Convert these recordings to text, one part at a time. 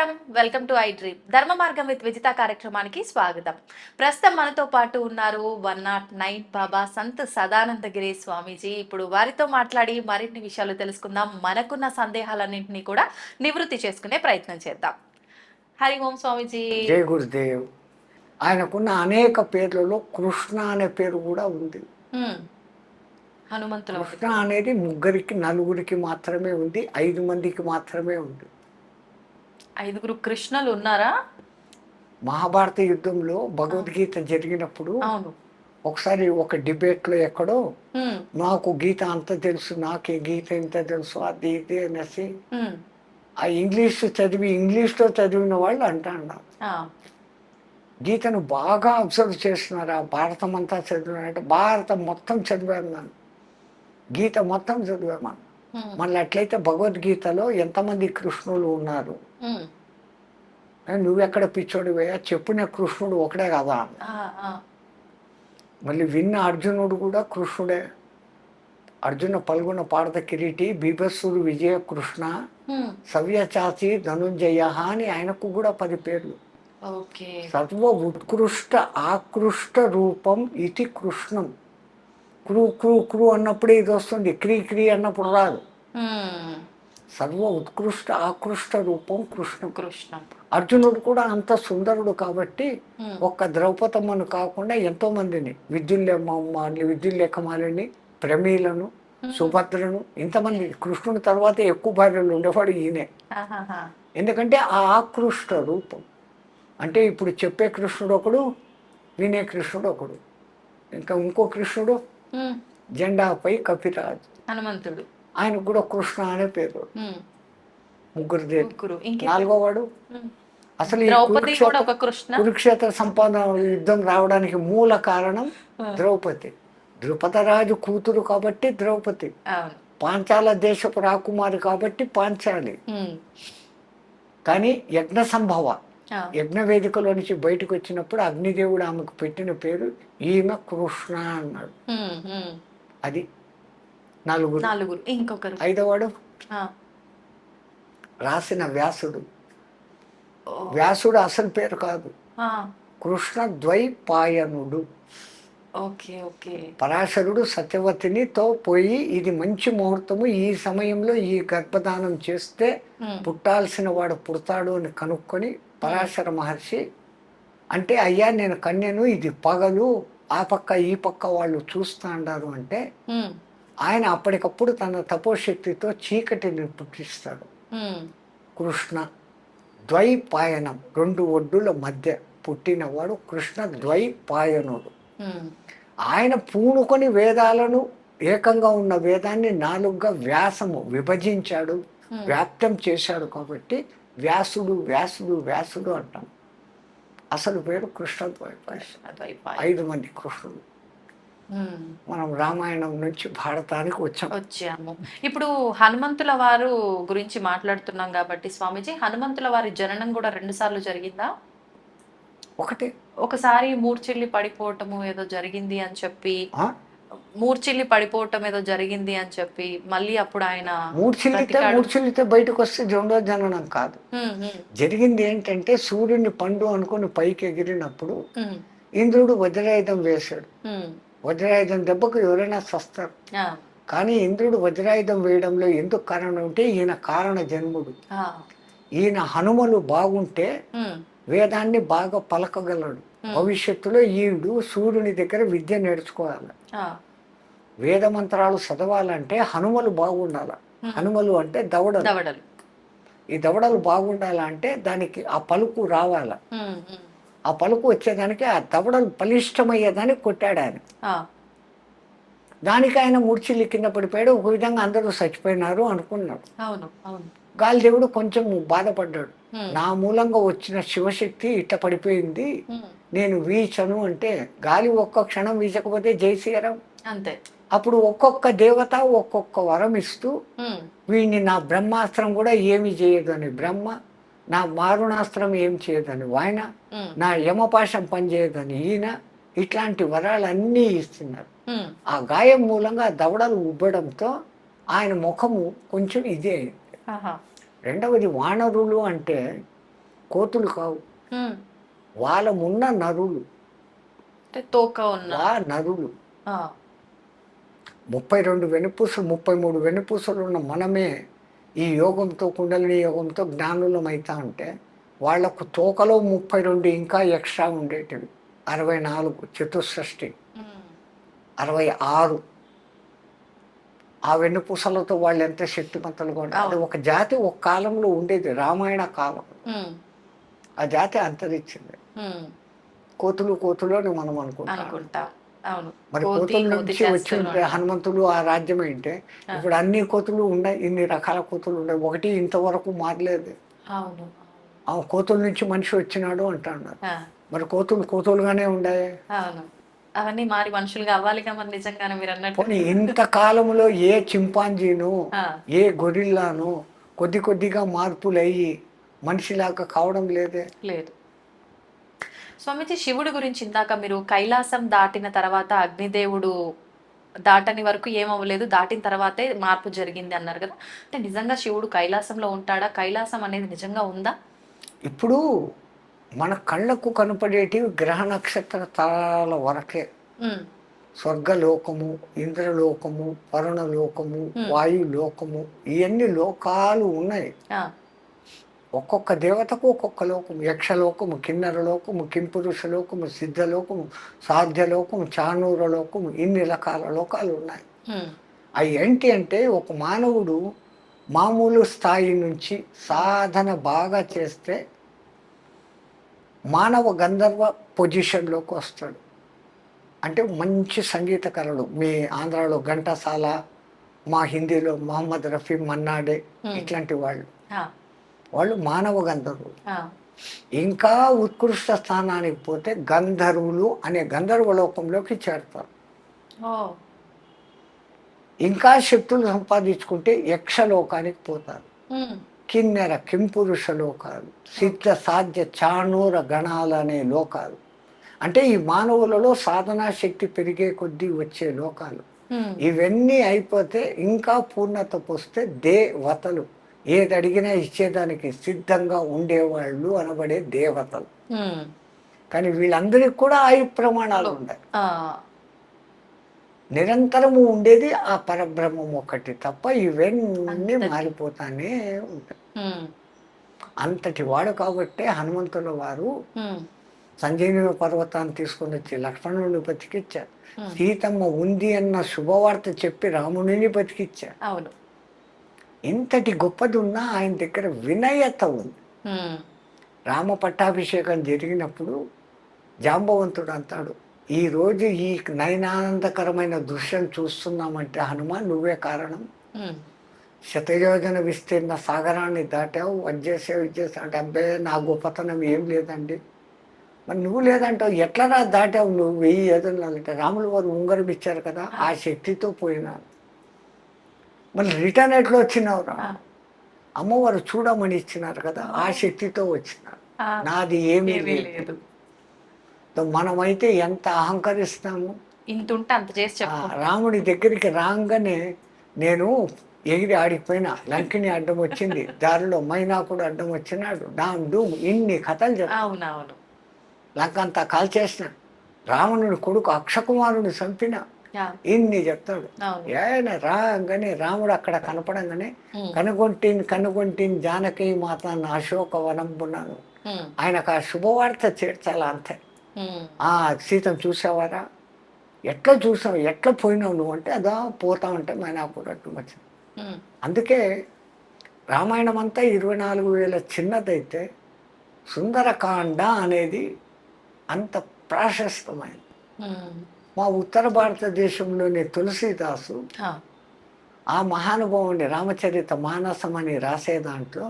నమస్కారం. Welcome to I dream. Dharma Margam with Vijitha కార్యక్రమానికి స్వాగతం. ప్రస్తుతం మనతో పాటు ఉన్నారు one not nine Baba Sant Sadanandagiri Swamiji. ఇప్పుడు వారితో మాట్లాడి మరిన్ని విషయాలు తెలుసుకుందాం. మనకున్న సందేహాలన్నింటినీ కూడా నివృత్తి చేసుకునే ప్రయత్నం చేద్దాం. హరి ఓం స్వామీజీ. జయ గురుదేవ్. ఆయనకున్న అనేక పేర్లలో కృష్ణ అనే పేరు కూడా ఉంది. హనుమంతుల. కృష్ణ అనేది ముగ్గురికి నలుగురికి మాత్రమే ఉంది. ఐదు మందికి మాత్రమే ఉంది. ఐదుగురు కృష్ణలు ఉన్నారా మహాభారత యుద్ధంలో భగవద్గీత జరిగినప్పుడు అవును ఒకసారి ఒక డిబేట్లో ఎక్కడో. నాకు గీత అంత తెలుసు నాకే గీత ఇంత తెలుసు అది ఇది అనేసి. ఆ ఇంగ్లీష్ చదివి ఇంగ్లీష్లో చదివిన వాళ్ళు ఆ. గీతను బాగా అబ్జర్వ్ చేస్తున్నారు ఆ భారతం అంతా చదివినారంటే భారతం మొత్తం చదివాను నేను గీత మొత్తం చదివాను హ్మ్. మళ్ళీ అట్లయితే భగవద్గీతలో ఎంతమంది కృష్ణులు ఉన్నారు? నువ్వెక్కడ పిచ్చోడివయ్యా చెప్పిన కృష్ణుడు ఒకడే కదా. మళ్ళీ విన్న అర్జునుడు కూడా కృష్ణుడే. అర్జున పల్గొన పాడత కిరీటి బీభత్సుడు విజయ కృష్ణ. సవ్యచాచి ధనుంజయ అని ఆయనకు కూడా పది పేర్లు. సర్వ ఉత్కృష్ట ఆకృష్ట రూపం ఇది కృష్ణం. క్రూ క్రూ క్రూ అన్నప్పుడే ఇది వస్తుంది. క్రీ క్రీ అన్నప్పుడు రాదు. సర్వ ఉత్కృష్ట ఆకృష్ట రూపం కృష్ణం కృష్ణం అర్జునుడు కూడా అంత సుందరుడు కాబట్టి. ఒక్క ద్రౌపదమ్మను కాకుండా ఎంతో మందిని విద్యుల్యమ్మాలిని విద్యుల్లేఖమాలిని ప్రమీలను సుభద్రను ఇంతమంది. కృష్ణుడి తర్వాత ఎక్కువ భార్యలు ఉండేవాడు ఈయనే. ఎందుకంటే ఆ ఆకృష్ట రూపం. అంటే ఇప్పుడు చెప్పే కృష్ణుడు ఒకడు వినే కృష్ణుడు ఒకడు. ఇంకా ఇంకో కృష్ణుడు. జెండాపై కపిరాజు. హనుమంతుడు. ఆయనకు కూడా కృష్ణ అనే పేరు. ముగ్గురు నాలుగో వాడు. అసలు ద్రౌపది కురుక్షేత్ర సంపాదన యుద్ధం రావడానికి మూల కారణం ఆ. ద్రౌపది. ద్రుపదరాజు కూతురు కాబట్టి ద్రౌపది. పాంచాల దేశపు రాకుమారి కాబట్టి పాంచాలి. కానీ యజ్ఞ సంభవ. యజ్ఞ వేదికలో నుంచి బయటకు వచ్చినప్పుడు అగ్నిదేవుడు ఆమెకు పెట్టిన పేరు ఈమె కృష్ణ అన్నాడు. అది నలుగురు. నలుగురు. ఇంకొకరు. ఐదవాడు. రాసిన వ్యాసుడు. వ్యాసుడు అసలు పేరు కాదు. కృష్ణ ద్వైపాయనుడు. ఓకే ఓకే పరాశరుడు సత్యవతిని తో పోయి ఇది మంచి ముహూర్తము ఈ సమయంలో ఈ గర్భధానం చేస్తే. పుట్టాల్సిన వాడు పుడతాడు అని కనుక్కొని పరాశర మహర్షి అంటే అయ్యా నేను కన్యను ఇది పగలు ఆ పక్క ఈ పక్క వాళ్ళు చూస్తా అన్నారు అంటే. ఆయన అప్పటికప్పుడు తన తపోశక్తితో చీకటిని పుట్టిస్తాడు. కృష్ణ ద్వైపాయనం రెండు ఒడ్డుల మధ్య పుట్టినవాడు కృష్ణ ద్వైపాయనుడు. ఆయన పూనుకొని వేదాలను ఏకంగా ఉన్న వేదాన్ని నాలుగుగా వ్యాసము విభజించాడు. వ్యాప్తం చేశాడు కాబట్టి వ్యాసుడు వ్యాసుడు వ్యాసుడు అంటాం. అసలు పేరు కృష్ణ ఐదు మంది కృష్ణుడు. మనం రామాయణం నుంచి భారతానికి వచ్చాం. వచ్చాము. ఇప్పుడు హనుమంతుల వారు గురించి మాట్లాడుతున్నాం కాబట్టి స్వామీజీ హనుమంతుల వారి జననం కూడా రెండు సార్లు జరిగిందా? ఒకటి. ఒకసారి మూర్చిల్లి పడిపోవటము ఏదో జరిగింది అని చెప్పి? మూర్చిల్లి పడిపోవటం ఏదో జరిగింది అని చెప్పి మళ్ళీ అప్పుడు ఆయన మూర్ఛిల్లితే బ్రతికాడు. మూర్ఛిల్లితే బయటకు వస్తే రెండో జననం కాదు. జరిగింది ఏంటంటే సూర్యుని పండు అనుకుని పైకి ఎగిరినప్పుడు ఇంద్రుడు వజ్రాయుధం వేశాడు. వజ్రాయుధం దెబ్బకు ఎవరైనా సస్తారు ఆ, కానీ ఇంద్రుడు వజ్రాయుధం వేయడంలో ఎందుకు కారణం అంటే ఈయన కారణ జన్ముడు. ఈయన హనుమలు బాగుంటే వేదాన్ని బాగా పలకగలడు. భవిష్యత్తులో ఈయుడు సూర్యుని దగ్గర విద్య నేర్చుకోవాలి. వేద మంత్రాలు చదవాలంటే హనుమలు బాగుండాలి. హనుమలు అంటే దవడలు. దవడలు. ఈ దవడలు బాగుండాలంటే దానికి ఆ పలుకు రావాలి. ఆ పలుకు వచ్చేదానికి ఆ దవడలు బలిష్టమయ్యేదానికి కొట్టాడు ఆయన. దానికి ఆయన మూర్చిల్లి కింద పడిపోయాడు. ఒక విధంగా అందరూ చచ్చిపోయినారు అనుకున్నాడు. అవును అవును. గాలిదేవుడు కొంచెం బాధపడ్డాడు. నా మూలంగా వచ్చిన శివశక్తి ఇట్ట పడిపోయింది. నేను వీచను అంటే గాలి ఒక్క క్షణం వీచకపోతే జయశ్రీరాం అంతే. అప్పుడు ఒక్కొక్క దేవత ఒక్కొక్క వరం ఇస్తూ వీడిని నా బ్రహ్మాస్త్రం కూడా ఏమి చేయదని బ్రహ్మ నా మారుణాస్త్రం ఏం చేయదని హ్మ్, నా యమపాశం పనిచేయదని ఈయన ఇట్లాంటి వరాలన్నీ ఇస్తున్నారు. ఆ గాయం మూలంగా దవడలు ఉబ్బడంతో ఆయన ముఖము కొంచెం ఇదే అయింది. రెండవది వానరులు అంటే కోతులు కావు. వాళ్ళమున్న నరులు. తోక ఉన్న. నరులు. ముప్పై రెండు వెనుపూసలు ముప్పై మూడు వెనుపూసలు ఉన్న మనమే ఈ యోగంతో కుండలిని యోగంతో జ్ఞానులం అవుతా ఉంటే వాళ్ళకు తోకలో ముప్పై రెండు ఇంకా ఎక్స్ట్రా ఉండేటివి. అరవై నాలుగు చతుషష్ఠి ఉమ్. అరవై ఆరు. ఆ వెన్నుపూసలతో వాళ్ళు ఎంత శక్తిమంతులుగా ఉంటారు అది ఒక జాతి ఒక కాలంలో ఉండేది రామాయణ కాలం. ఆ జాతి అంతరించింది. కోతులు కోతులు అని మనం అనుకుంటాం. మరి కోతి, కోతుల కోతి నుంచి వచ్చి. హనుమంతుడు ఆ రాజ్యం ఏంటే ఇప్పుడు అన్ని కోతులు ఉన్నాయి ఇన్ని రకాల కోతులు ఉన్నాయి. ఒకటి ఇంతవరకు మారలేదు. ఆ కోతుల నుంచి మనిషి వచ్చినాడు అంటున్నారు. మరి కోతులు కోతులుగానే ఉన్నాయి అవును. అవన్నీ మారి మనుషులుగా అవ్వాలిగా మరి నిజంగానే మీరు అన్నట్టు. ఇంత కాలంలో ఏ చింపాంజీను ఏ గొరిల్లాను కొద్ది కొద్దిగా మార్పులు అయ్యి మనిషిలాగా కావడం లేదే? లేదు. స్వామిజీ శివుడి గురించి ఇందాక మీరు కైలాసం దాటిన తర్వాత అగ్నిదేవుడు దాటని వరకు ఏమవ్వలేదు దాటిన తర్వాతే మార్పు జరిగింది అన్నారు కదా. అంటే నిజంగా శివుడు కైలాసంలో ఉంటాడా? కైలాసం అనేది నిజంగా ఉందా? ఇప్పుడు మన కళ్ళకు కనపడేటివి గ్రహ నక్షత్ర తారాల వరకే స్వర్గలోకము ఇంద్రలోకము వరుణలోకము. వాయులోకము ఇవన్నీ లోకాలు ఉన్నాయి. ఒక్కొక్క దేవతకు ఒక్కొక్క లోకము. యక్షలోకము కిన్నర లోకము కింపురుష లోకము సిద్ధలోకము సాధ్యలోకము చానూర లోకము ఇన్ని రకాల లోకాలు ఉన్నాయి. అవి ఏంటి అంటే ఒక మానవుడు మామూలు స్థాయి నుంచి సాధన బాగా చేస్తే మానవ గంధర్వ పొజిషన్లోకి వస్తాడు. అంటే మంచి సంగీతకారుడు. మీ ఆంధ్రాలో ఘంటసాల మా హిందీలో మహమ్మద్ రఫీ మన్నాడే. ఇట్లాంటి వాళ్ళు. వాళ్ళు మానవ గంధర్వులు. ఇంకా ఉత్కృష్ట స్థానానికి పోతే గంధర్వులు అనే గంధర్వ లోకంలోకి చేరతారు. ఇంకా శక్తులు సంపాదించుకుంటే యక్షలోకానికి పోతారు. కిన్నెర కింపురుష లోకాలు సిద్ధ సాధ్య చాణూర గణాలు అనే లోకాలు. అంటే ఈ మానవులలో సాధనా శక్తి పెరిగే కొద్దీ వచ్చే లోకాలు. ఇవన్నీ అయిపోతే ఇంకా పూర్ణత వస్తే దేవతలు. ఏది అడిగినా ఇచ్చేదానికి సిద్ధంగా ఉండేవాళ్ళు అనబడే దేవతలు. కానీ వీళ్ళందరికీ కూడా ఆయు ప్రమాణాలు ఆ, నిరంతరము ఉండేది ఆ పరబ్రహ్మం ఒకటి తప్ప ఇవన్నీ. మారిపోతానే ఉంటాయి. అంతటి వాడు కాబట్టే హనుమంతుల వారు సంజీవని పర్వతాన్ని తీసుకొని వచ్చి లక్ష్మణుని బతికిచ్చారు. సీతమ్మ ఉంది అన్న శుభవార్త చెప్పి రామునిని బతికిచ్చారు. అవును. ఇంతటి గొప్పది ఉన్నా ఆయన దగ్గర వినయత ఉంది. రామ పట్టాభిషేకం జరిగినప్పుడు జాంబవంతుడు అంటాడు ఈ రోజు ఈ నయనానందకరమైన దృశ్యం చూస్తున్నామంటే హనుమాన్ నువ్వే కారణం. శతయోజన విస్తీర్ణ సాగరాన్ని దాటావు వచ్చేసావు ఇచ్చేసావు అంటే అబ్బాయి నా గొప్పతనం ఏం లేదండి. మరి నువ్వు లేదంటావు ఎట్లా రా దాటావు నువ్వు వెయ్యి అంటే? రాములు వారు ఉంగరం ఇచ్చారు కదా ఆ శక్తితో పోయినాను మళ్ళీ రిటర్న్ ఎట్లా వచ్చినావు రా? ఆ, అమ్మవారు చూడమని ఇచ్చినారు కదా ఆ శక్తితో వచ్చినారు. నాది ఏమీ లేదు. మనమైతే ఎంత అహంకరిస్తాము? ఇంత ఉంటే అంత చేసి రాముడి దగ్గరికి రాగానే నేను ఎగిరి ఆడిపోయినా లంకిని అడ్డం వచ్చింది. దారిలో మైనాకుడు అడ్డం వచ్చినాడు. డామ్ డూమ్ ఇన్ని కథలు చెప్ప. అవునవును. లంక అంతా కాల్చేసిన రావణుడి కొడుకు అక్షకుమారుని చంపిన ఇన్ని చెప్తాడు. ఆయన రాగానే రాముడు అక్కడ కనపడంగానే కనుగొంటిని కనుగొంటిని జానకి మాత అశోక వనంపున్నాను ఉమ్, ఆయనకు ఆ శుభవార్త చేర్చాలి అంతే. ఆ సీతను చూసావారా? ఎట్లా చూసావు? ఎట్లా పోయినావు నువ్వు? అంటే అదా పోతా ఉంటే మైనాకుడు అడ్డు వచ్చింది. అందుకే రామాయణం అంతా ఇరవై నాలుగు వేల చిన్నదైతే సుందరకాండ అనేది అంత ప్రాశస్తమైంది. ఉమ్, మా ఉత్తర భారతదేశంలోని తులసీదాసు ఆ, మహానుభావుని రామచరిత మానసం అని రాసే దాంట్లో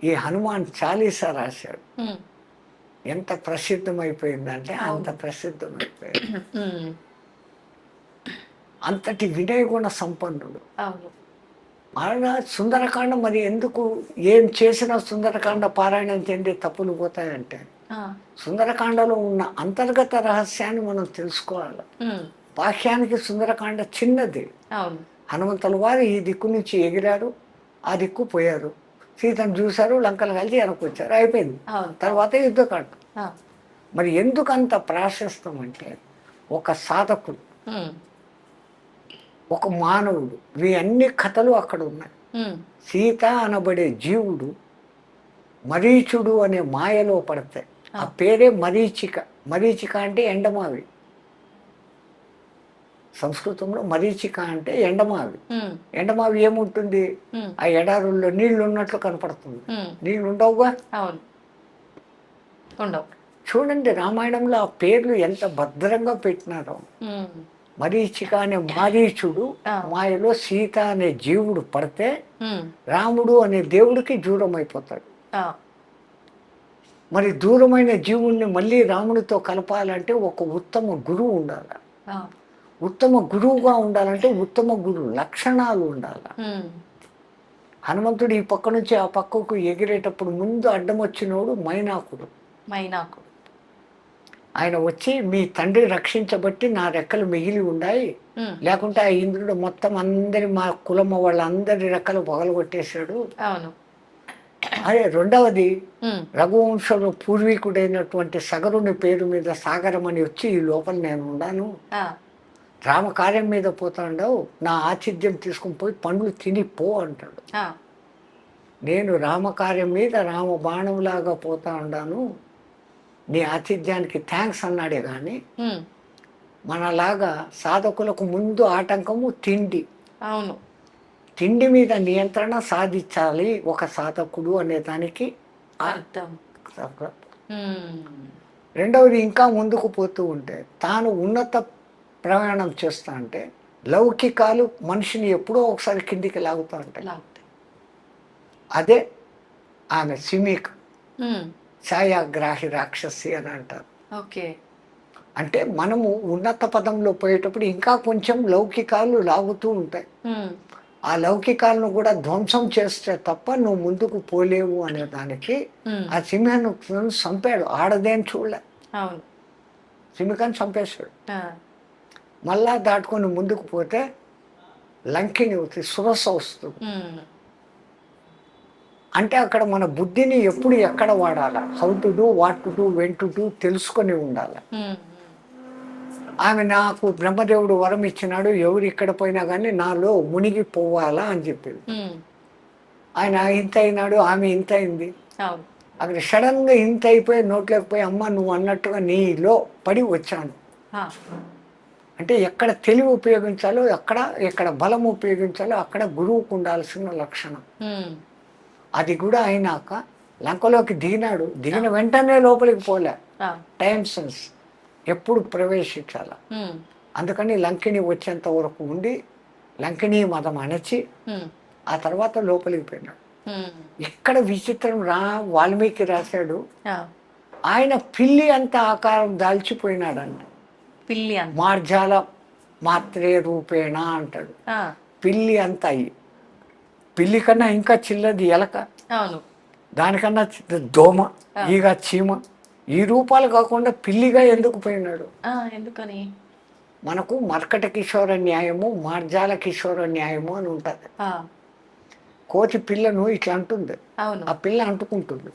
ఈ హనుమాన్ చాలీసా రాశాడు. ఉమ్, ఎంత ప్రసిద్ధమైపోయిందంటే అంత ప్రసిద్ధమైపోయింది. అంతటి వినయగుణ సంపన్నుడు. ఆయన సుందరకాండ మరి ఎందుకు? ఏం చేసినా సుందరకాండ పారాయణం చెంది తప్పులు పోతాయంటే. సుందరకాండలో ఉన్న అంతర్గత రహస్యాన్ని మనం తెలుసుకోవాలి. బాహ్యానికి సుందరకాండ చిన్నది. హనుమంతుల వారు ఈ దిక్కు నుంచి ఎగిరారు ఆ దిక్కు పోయారు. సీతను చూశారు లంకలు కలిసి వెనక్కి వచ్చారు అయిపోయింది తర్వాత యుద్ధకాండ. మరి ఎందుకు అంత ప్రాశస్తం అంటే ఒక సాధకుడు. ఒక మానవుడు. ఇవి అన్ని కథలు అక్కడ ఉన్నాయి. సీత అనబడే జీవుడు మరీచుడు అనే మాయలో పడతాయి. ఆ పేరే మరీచిక. మరీచిక అంటే ఎండమావి. సంస్కృతంలో మరీచిక అంటే ఎండమావి. ఎండమావి ఏముంటుంది. ఆ ఎడారుల్లో నీళ్ళు ఉన్నట్లు కనపడుతుంది. నీళ్ళు ఉండవుగా ఉండవు. చూడండి రామాయణంలో ఆ పేర్లు ఎంత భద్రంగా పెట్టినారో. మరీచిక అనే మారీచుడు. మాయలో సీత అనే జీవుడు పడితే. రాముడు అనే దేవుడికి దూరం అయిపోతాడు. మరి దూరమైన జీవుణ్ణి మళ్ళీ రాముడితో కలపాలంటే ఒక ఉత్తమ గురువు ఉండాలి. ఉత్తమ గురువుగా ఉండాలంటే ఉత్తమ గురువు లక్షణాలు ఉండాలి. హనుమంతుడు ఈ పక్క నుంచి ఆ పక్కకు ఎగిరేటప్పుడు ముందు అడ్డం వచ్చినోడు మైనాకుడు మైనాకు ఆయన వచ్చి మీ తండ్రి రక్షించబట్టి నా రెక్కలు మిగిలి ఉన్నాయి. లేకుంటే ఆ ఇంద్రుడు మొత్తం అందరి మా కులమ వాళ్ళందరి రెక్కలు పగలగొట్టేశాడు అవును అదే రెండవది. రఘువంశంలో పూర్వీకుడైనటువంటి సగరుని పేరు మీద సాగరం అని వచ్చి ఈ లోపల నేను ఉన్నాను. రామకార్యం మీద పోతాండవు నా ఆతిథ్యం తీసుకుని పోయి పండ్లు తిని పో అంటాడు. నేను రామకార్యం మీద రామ బాణంలాగా పోతా ఉన్నాను నీ ఆతిథ్యానికి థ్యాంక్స్ అన్నాడే కానీ. మనలాగా సాధకులకు ముందు ఆటంకము తిండి అవును తిండి మీద నియంత్రణ సాధించాలి ఒక సాధకుడు అనే దానికి. రెండవది ఇంకా ముందుకు పోతూ ఉంటే తాను ఉన్నత ప్రయాణం చేస్తా అంటే లౌకికాలు మనిషిని ఎప్పుడో ఒకసారి కిందికి లాగుతూ ఉంటాయి. అదే ఆమె సిమిక్. ఛాయాగ్రాహి రాక్షసి అని అంటారు ఓకే అంటే మనము ఉన్నత పదంలో పోయేటప్పుడు ఇంకా కొంచెం లౌకికాలు లాగుతూ ఉంటాయి. ఆ లౌకికాలను కూడా ధ్వంసం చేస్తే తప్ప నువ్వు ముందుకు పోలేవు అనే దానికి. ఆ సింహాన్ని చంపాడు ఆడదేం చూడలే సింహికాన్ని చంపేశాడు. మళ్ళా దాటుకొని ముందుకు పోతే లంకిని అవుతుంది సురస వస్తుంది. అంటే అక్కడ మన బుద్ధిని ఎప్పుడు ఎక్కడ వాడాలి how to do what to do when to do తెలుసుకొని ఉండాలి. ఆమె నాకు బ్రహ్మదేవుడు వరం ఇచ్చినాడు ఎవరు ఇక్కడ పోయినా కానీ నాలో మునిగి పోవాలా అని చెప్పింది. ఆయన ఇంత అయినాడు ఆమె ఇంత అయింది అక్కడ సడన్గా ఇంత అయిపోయి నోట్లోకి పోయి అమ్మ నువ్వు అన్నట్టుగా నీలో పడి వచ్చాను. అంటే ఎక్కడ తెలివి ఉపయోగించాలో ఎక్కడ ఎక్కడ బలం ఉపయోగించాలో అక్కడ గురువుకు ఉండాల్సిన లక్షణం. అది కూడా అయినాక లంకలోకి దిగినాడు దిగిన వెంటనే లోపలికి పోలే. టైం సెన్స్ ఎప్పుడు ప్రవేశించాల. అందుకని లంకిని వచ్చేంత వరకు ఉండి లంకిని మతం అణచి. ఆ తర్వాత లోపలికి పోయినాడు. ఇక్కడ విచిత్రం రా వాల్మీకి రాశాడు. ఆయన పిల్లి అంత ఆకారం దాల్చిపోయినాడంట పిల్లి మార్జాల మాత్రే రూపేణ అంటాడు. పిల్లి అంత అయ్యి పిల్లి కన్నా ఇంకా చిన్నది ఎలక. అవును. దానికన్నా దోమ ఈగ చీమ. ఈ రూపాలు కాకుండా పిల్లిగా ఎందుకు పోయినాడు? ఎందుకని? మనకు మర్కట కిషోర న్యాయము మార్జాల కిషోర న్యాయము అని ఉంటుంది. కోతి పిల్లను ఇట్లా అంటుంది. ఆ పిల్ల అంటుకుంటుంది.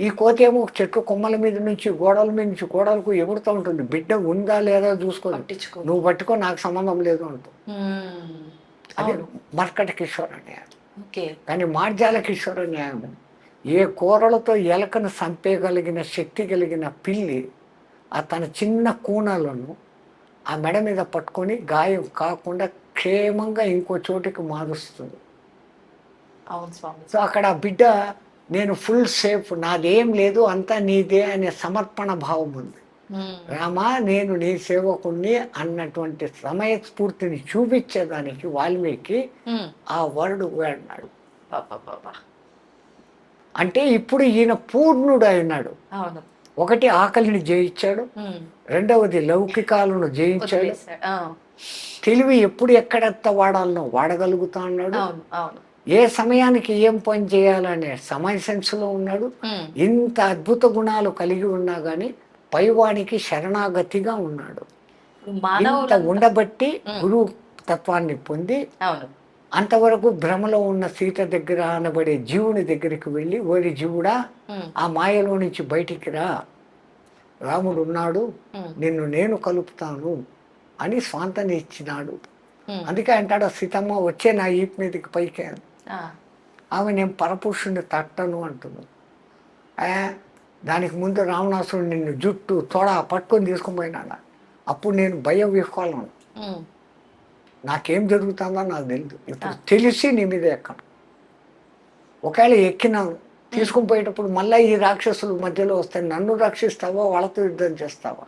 ఈ కోతి ఏమో చెట్టు కొమ్మల మీద నుంచి గోడల మీద నుంచి గోడలకు ఎగురుతూ ఉంటుంది. బిడ్డ ఉందా లేదా చూసుకో నువ్వు పట్టుకో నాకు సంబంధం లేదు ఉమ్. అదే మర్కట కిషోర న్యాయం కానీ మార్జాల కిషోర న్యాయం ఏ కూరలతో ఎలకను చంపేయగలిగిన శక్తి కలిగిన పిల్లి ఆ తన చిన్న కూనలను ఆ మెడ మీద పట్టుకొని గాయం కాకుండా క్షేమంగా ఇంకో చోటికి మారుస్తుంది. సో అక్కడ ఆ బిడ్డ నేను ఫుల్ సేఫ్ నాదేం లేదు అంతా నీదే అనే సమర్పణ భావం ఉంది. రామా నేను నీ సేవకుణ్ణి అన్నటువంటి సమయస్ఫూర్తిని చూపించేదానికి వాల్మీకి. ఆ వరుడు పాపా అంటే ఇప్పుడు ఈయన పూర్ణుడు అయినాడు ఒకటి ఆకలిని జయించాడు. రెండవది లౌకికాలను జయించాడు. తెలివి ఎప్పుడు ఎక్కడెత్త వాడాలనో వాడగలుగుతా అన్నాడు అవును ఏ సమయానికి ఏం పని చేయాలనే సమయ సెన్స్లో ఉన్నాడు. ఇంత అద్భుత గుణాలు కలిగి ఉన్నా కానీ పైవానికి శరణాగతిగా ఉన్నాడు. ఇంత ఉండబట్టి గురువు తత్వాన్ని పొంది అంతవరకు భ్రమలో ఉన్న సీత దగ్గర అనబడే జీవుని దగ్గరికి వెళ్ళి ఓరి జీవుడా ఆ మాయలో నుంచి బయటికి రా. రాముడు ఉన్నాడు. నిన్ను నేను కలుపుతాను అని స్వాంతని ఇచ్చినాడు. అందుకే అంటాడు సీతమ్మ వచ్చే నా ఈపు మీదకి పైకి ఆమె నేను పరపురుషుని తట్టను అంటున్నాను దానికి ముందు రావణాసుడు నిన్ను జుట్టు తొడ పట్టుకొని తీసుకొని పోయినాడు అప్పుడు నేను భయం ఉమ్, నాకేం జరుగుతుందో నాకు తెలియదు ఇప్పుడు తెలిసి నీ మీద ఎక్కను. ఒకవేళ ఎక్కినాను తీసుకుని పోయేటప్పుడు మళ్ళీ ఈ రాక్షసులు మధ్యలో వస్తాయి నన్ను రక్షిస్తావా వాళ్ళతో యుద్ధం చేస్తావా.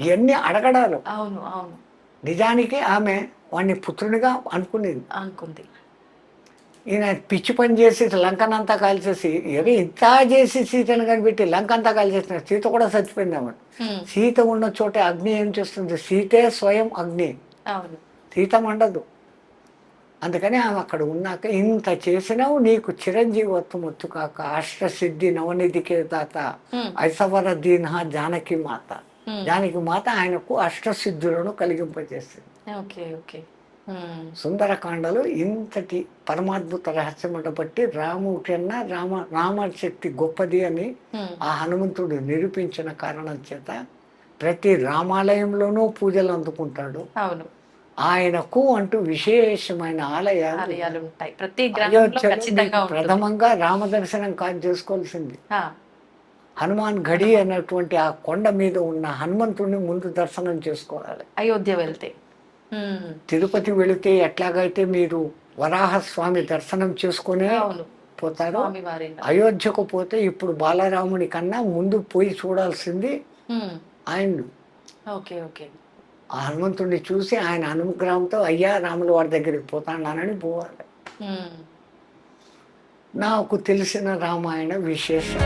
ఇవన్నీ అడగడాలు. అవును అవును. నిజానికి ఆమె వాడిని పుత్రునిగా అనుకునేది. అనుకుంది. ఈయన పిచ్చి పని చేసి లంకనంతా కాల్చేసి ఏదో ఇంత చేసి సీతను కనిపెట్టి లంక అంతా కాల్చేసిన సీత కూడా చచ్చిపోయింది ఆమె. ఉమ్, సీత ఉన్న చోటే అగ్ని ఏం చేస్తుంది? సీతే స్వయం అగ్ని. సీత మండదు. అందుకని ఆమె అక్కడ ఉన్నాక ఇంత చేసినావు నీకు చిరంజీవత్వం ఒత్తు కాక అష్టసిద్ధి నవనిధికే దాత ఉమ్, ఐసవర దీన జానకి మాత. జానకి మాత ఆయనకు అష్టసిద్ధులను కలిగింపజేస్తుంది ఓకే ఓకే. సుందరకాండలో ఇంతటి పరమాద్భుత రహస్యం బట్టి రాము కన్నా రామ రామశక్తి గొప్పది అని ఆ హనుమంతుడు నిరూపించిన కారణం చేత ప్రతి రామాలయంలోనూ పూజలు అందుకుంటాడు. అవును. ఆయనకు అంటూ విశేషమైన ఆలయాలు ఉంటాయి. ప్రతి ప్రథమంగా రామదర్శనం కాదు చేసుకోవాల్సింది. హనుమాన్ గడి అన్నటువంటి ఆ కొండ మీద ఉన్న హనుమంతుడిని ముందు దర్శనం చేసుకోవాలి. అయోధ్య వెళ్తే. తిరుపతి వెళితే ఎట్లాగైతే మీరు వరాహ స్వామి దర్శనం చేసుకునే పోతారో అయోధ్యకు పోతే ఇప్పుడు బాలరాముని కన్నా ముందు పోయి చూడాల్సింది ఆయన. Okay okay. ఆ హనుమంతుడిని చూసి ఆయన అనుగ్రహంతో అయ్యా రాములు వారి దగ్గరికి పోతానని పోవాలి. నాకు తెలిసిన రామాయణ విశేషం